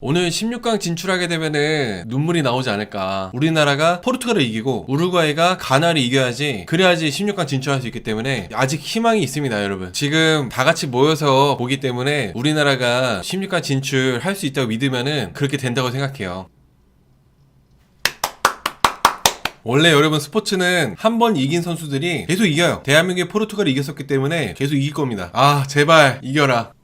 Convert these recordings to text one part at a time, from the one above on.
오늘 16강 진출하게 되면은 눈물이 나오지 않을까. 우리나라가 포르투갈을 이기고 우루과이가 가나를 이겨야지 그래야지 16강 진출할 수 있기 때문에 아직 희망이 있습니다, 여러분. 지금 다 같이 모여서 보기 때문에 우리나라가 16강 진출할 수 있다고 믿으면은 그렇게 된다고 생각해요. 원래 여러분 스포츠는 한 번 이긴 선수들이 계속 이겨요. 대한민국이 포르투갈을 이겼었기 때문에 계속 이길 겁니다. 아, 제발 이겨라.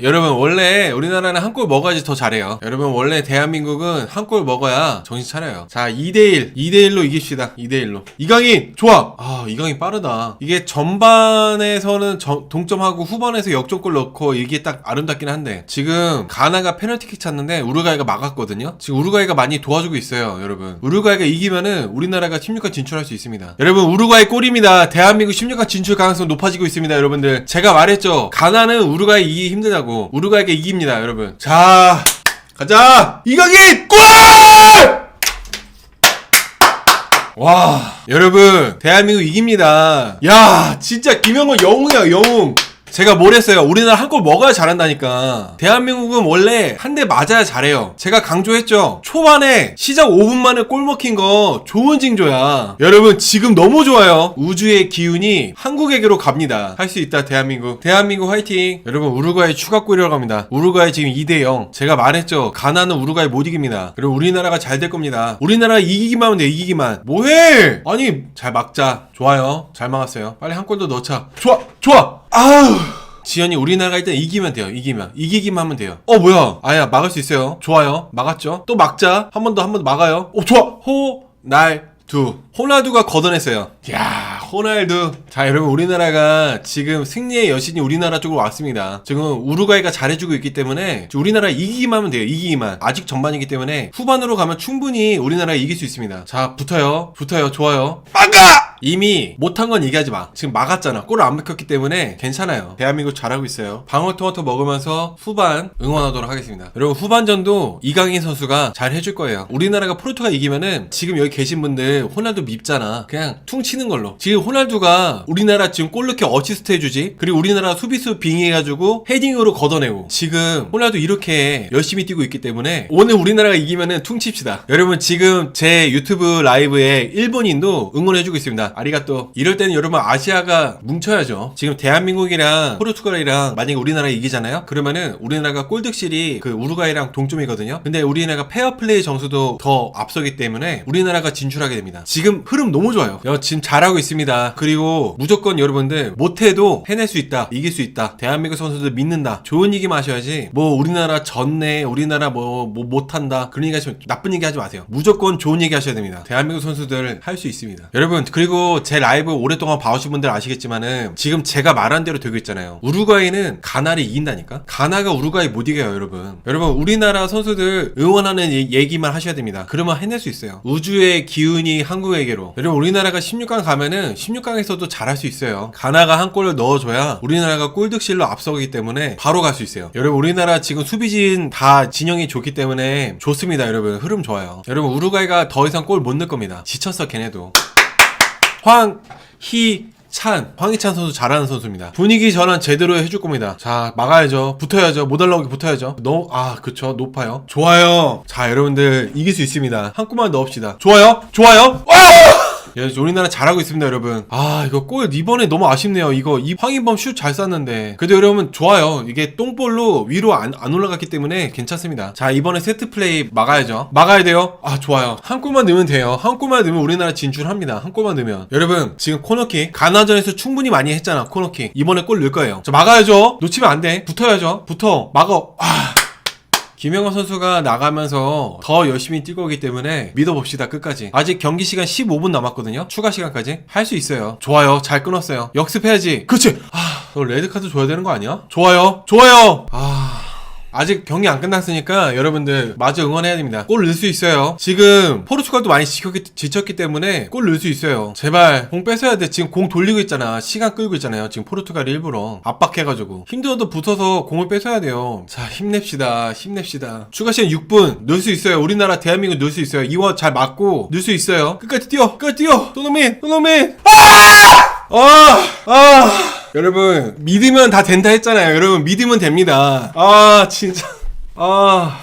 여러분 원래 우리나라는 한 골 먹어야지 더 잘해요. 여러분 원래 대한민국은 한 골 먹어야 정신 차려요. 자 2대1 2대1로 이깁시다. 2대1로. 이강인 좋아. 아 이강인 빠르다. 이게 전반에서는 저- 동점하고 후반에서 역전골 넣고 이게 딱 아름답긴 한데 지금 가나가 페널티킥 찼는데 우루과이가 막았거든요. 지금 우루과이가 많이 도와주고 있어요, 여러분. 우루과이가 이기면은 우리나라가 16강 진출할 수 있습니다. 여러분 우루과이 골입니다. 대한민국 16강 진출 가능성 높아지고 있습니다, 여러분들. 제가 말했죠. 가나는 우루과이 이기기 힘들다고. 우루과이가 이깁니다, 여러분. 자, 가자. 이강인 골! 와, 여러분, 대한민국 이깁니다. 야, 진짜 김영건 영웅이야, 영웅. 제가 뭘 했어요? 우리나라 한 골 먹어야 잘한다니까. 대한민국은 원래 한 대 맞아야 잘해요. 제가 강조했죠. 초반에 시작 5분 만에 골 먹힌 거 좋은 징조야. 여러분 지금 너무 좋아요. 우주의 기운이 한국에게로 갑니다. 할 수 있다 대한민국. 대한민국 화이팅. 여러분 우루과이 추가골이라고 합니다. 우루과이 지금 2대 0. 제가 말했죠. 가나는 우루과이 못 이깁니다. 그리고 우리나라가 잘 될 겁니다. 우리나라 이기기만 하면 돼. 이기기만. 뭐해? 아니 잘 막자. 좋아요. 잘 막았어요. 빨리 한 골도 넣자. 좋아. 좋아. 아우. 지연이 우리나라가 일단 이기면 돼요. 이기면. 이기기만 하면 돼요. 어, 뭐야. 아야, 막을 수 있어요. 좋아요. 막았죠? 또 막자. 한 번 더, 한번더 막아요. 오, 좋아. 호, 날, 두. 호날두가 걷어냈어요. 야 호날두. 자, 여러분, 우리나라가 지금 승리의 여신이 우리나라 쪽으로 왔습니다. 지금 우루과이가 잘해주고 있기 때문에 우리나라 이기기만 하면 돼요. 이기기만. 아직 전반이기 때문에 후반으로 가면 충분히 우리나라가 이길 수 있습니다. 자, 붙어요. 붙어요. 좋아요. 막아! 이미 못한 건 얘기하지 마. 지금 막았잖아. 골을 안 먹혔기 때문에 괜찮아요. 대한민국 잘하고 있어요. 방울토마토 먹으면서 후반 응원하도록 하겠습니다. 여러분 후반전도 이강인 선수가 잘 해줄 거예요. 우리나라가 포르투갈 이기면은 지금 여기 계신 분들 호날두 밉잖아. 그냥 퉁 치는 걸로. 지금 호날두가 우리나라 지금 골 넣게 어시스트 해주지. 그리고 우리나라 수비수 빙의해가지고 헤딩으로 걷어내고. 지금 호날두 이렇게 열심히 뛰고 있기 때문에 오늘 우리나라가 이기면은 퉁 칩시다. 여러분 지금 제 유튜브 라이브에 일본인도 응원해주고 있습니다. 아리가또. 이럴 때는 여러분 아시아가 뭉쳐야죠. 지금 대한민국이랑 포르투갈이랑 만약에 우리나라 이기잖아요? 그러면은 우리나라가 골득실이 그 우루과이랑 동점이거든요. 근데 우리나라가 페어플레이 점수도 더 앞서기 때문에 우리나라가 진출하게 됩니다. 지금 흐름 너무 좋아요. 여, 지금 잘하고 있습니다. 그리고 무조건 여러분들 못해도 해낼 수 있다. 이길 수 있다. 대한민국 선수들 믿는다. 좋은 얘기만 하셔야지 뭐 우리나라 졌네. 우리나라 뭐, 뭐 못한다. 얘기 하시면 나쁜 얘기 하지 마세요. 무조건 좋은 얘기 하셔야 됩니다. 대한민국 선수들 할 수 있습니다. 여러분 그리고 제 라이브 오랫동안 봐오신 분들 아시겠지만은 지금 제가 말한 대로 되고 있잖아요. 우루과이는 가나를 이긴다니까? 가나가 우루과이 못 이겨요, 여러분. 여러분 우리나라 선수들 응원하는 얘- 얘기만 하셔야 됩니다. 그러면 해낼 수 있어요. 우주의 기운이 한국에게로. 여러분 우리나라가 16강 가면은 16강에서도 잘할 수 있어요. 가나가 한 골을 넣어줘야 우리나라가 골득실로 앞서기 때문에 바로 갈 수 있어요. 여러분 우리나라 지금 수비진 다 진영이 좋기 때문에 좋습니다, 여러분. 흐름 좋아요. 여러분 우루과이가 더 이상 골 못 넣을 겁니다. 지쳤어, 걔네도. 황희찬. 황희찬 선수 잘하는 선수입니다. 분위기 전환 제대로 해줄 겁니다. 자, 막아야죠. 붙어야죠. 못 올라오게 붙어야죠. 너무, 아, 그쵸. 높아요. 좋아요. 자, 여러분들, 이길 수 있습니다. 한 골만 넣읍시다. 좋아요. 좋아요. 와! 야, 우리나라 잘하고 있습니다, 여러분. 아, 이거 골 이번에 너무 아쉽네요. 이거 이 황인범 슛 잘 쐈는데. 그래도 여러분 좋아요. 이게 똥볼로 위로 안, 안 올라갔기 때문에 괜찮습니다. 자, 이번에 세트 플레이 막아야죠. 막아야 돼요. 아, 좋아요. 한 골만 넣으면 돼요. 한 골만 넣으면 우리나라 진출합니다. 한 골만 넣으면. 여러분, 지금 코너킥 가나전에서 충분히 많이 했잖아. 코너킥. 이번에 골 넣을 거예요. 자, 막아야죠. 놓치면 안 돼. 붙어야죠. 붙어. 막아. 아. 김영호 선수가 나가면서 더 열심히 뛸 거기 때문에 믿어봅시다 끝까지. 아직 경기 시간 15분 남았거든요? 추가 시간까지? 할 수 있어요. 좋아요. 잘 끊었어요. 역습해야지. 그치? 아너 레드카드 줘야 되는 거 아니야? 좋아요. 좋아요. 아 아직 경기 안 끝났으니까 여러분들 마저 응원해야 됩니다. 골 넣을 수 있어요. 지금 포르투갈도 많이 지쳤기, 지쳤기 때문에 골 넣을 수 있어요. 제발 공 뺏어야 돼. 지금 공 돌리고 있잖아. 시간 끌고 있잖아요. 지금 포르투갈이 일부러 압박해가지고 힘들어도 붙어서 공을 뺏어야 돼요. 자 힘냅시다. 힘냅시다. 추가 시간 6분 넣을 수 있어요. 우리나라 대한민국 넣을 수 있어요. 이원 잘 맞고 넣을 수 있어요. 끝까지 뛰어. 끝까지 뛰어. 손흥민. 손흥민. 아! 아! 여러분, 믿으면 다 된다 했잖아요. 여러분, 믿으면 됩니다. 아, 진짜. 아.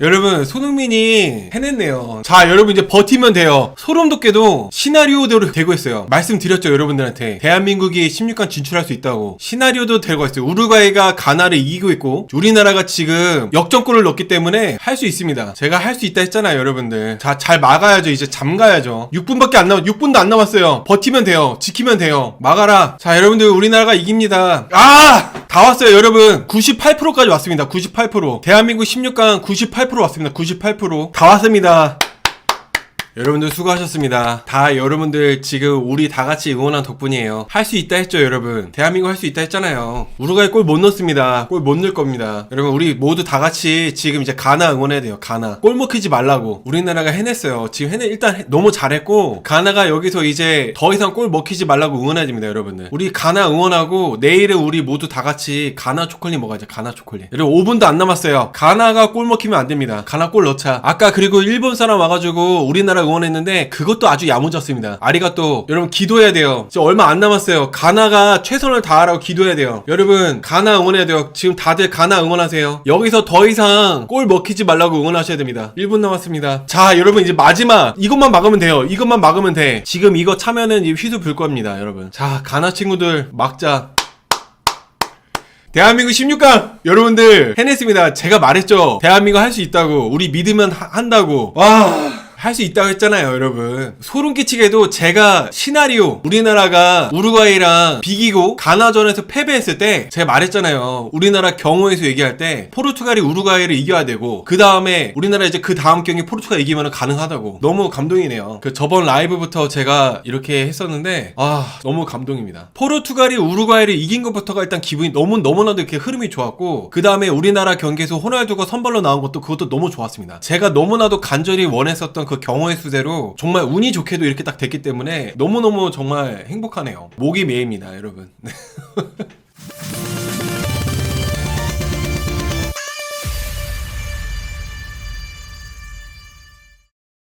여러분 손흥민이 해냈네요. 자 여러분 이제 버티면 돼요. 소름 돋게도 시나리오대로 되고 있어요. 말씀드렸죠 여러분들한테. 대한민국이 16강 진출할 수 있다고. 시나리오도 되고 있어요. 우루과이가 가나를 이기고 있고 우리나라가 지금 역전골을 넣기 때문에 할 수 있습니다. 제가 할 수 있다 했잖아요 여러분들. 자 잘 막아야죠. 이제 잠가야죠. 6분밖에 안 남았 6분도 안 남았어요. 버티면 돼요. 지키면 돼요. 막아라. 자 여러분들 우리나라가 이깁니다. 아! 다 왔어요 여러분. 98%까지 왔습니다. 98% 대한민국 16강 98% 왔습니다. 98%다 왔습니다 여러분들 수고하셨습니다. 다 여러분들 지금 우리 다 같이 응원한 덕분이에요. 할 수 있다 했죠, 여러분. 대한민국 할 수 있다 했잖아요. 우루과이 골 못 넣습니다. 골 못 넣을 겁니다. 여러분, 우리 모두 다 같이 지금 이제 가나 응원해야 돼요, 가나. 골 먹히지 말라고. 우리나라가 해냈어요. 지금 해내, 일단 해- 너무 잘했고, 가나가 여기서 이제 더 이상 골 먹히지 말라고 응원해야 됩니다, 여러분들. 우리 가나 응원하고, 내일은 우리 모두 다 같이 가나 초콜릿 먹어야죠, 가나 초콜릿. 여러분, 5분도 안 남았어요. 가나가 골 먹히면 안 됩니다. 가나 골 넣자. 아까 그리고 일본 사람 와가지고 우리나라 응원했는데 그것도 아주 야무졌습니다. 아리가또 여러분 기도해야 돼요. 지금 얼마 안 남았어요. 가나가 최선을 다하라고 기도해야 돼요. 여러분 가나 응원해야 돼요. 지금 다들 가나 응원하세요. 여기서 더 이상 골 먹히지 말라고 응원하셔야 됩니다. 1분 남았습니다. 자 여러분 이제 마지막 이것만 막으면 돼요. 이것만 막으면 돼. 지금 이거 차면은 휘수 불 겁니다, 여러분. 자 가나 친구들 막자. 대한민국 16강 여러분들 해냈습니다. 제가 말했죠. 대한민국 할 수 있다고. 우리 믿으면 하- 한다고. 와. 할 수 있다고 했잖아요, 여러분. 소름 끼치게도 제가 시나리오 우리나라가 우루과이랑 비기고 가나전에서 패배했을 때 제가 말했잖아요. 우리나라 경우에서 얘기할 때 포르투갈이 우루과이를 이겨야 되고 그 다음에 우리나라 이제 그 다음 경기 포르투갈 이기면 가능하다고. 너무 감동이네요. 그 저번 라이브부터 제가 이렇게 했었는데 아 너무 감동입니다. 포르투갈이 우루과이를 이긴 것부터가 일단 기분이 너무 너무나도 이렇게 흐름이 좋았고 그 다음에 우리나라 경기에서 호날두가 선발로 나온 것도 그것도 너무 좋았습니다. 제가 너무나도 간절히 원했었던 그 경우의 수대로 정말 운이 좋게도 이렇게 딱 됐기 때문에 너무너무 정말 행복하네요. 목이 메입니다, 여러분.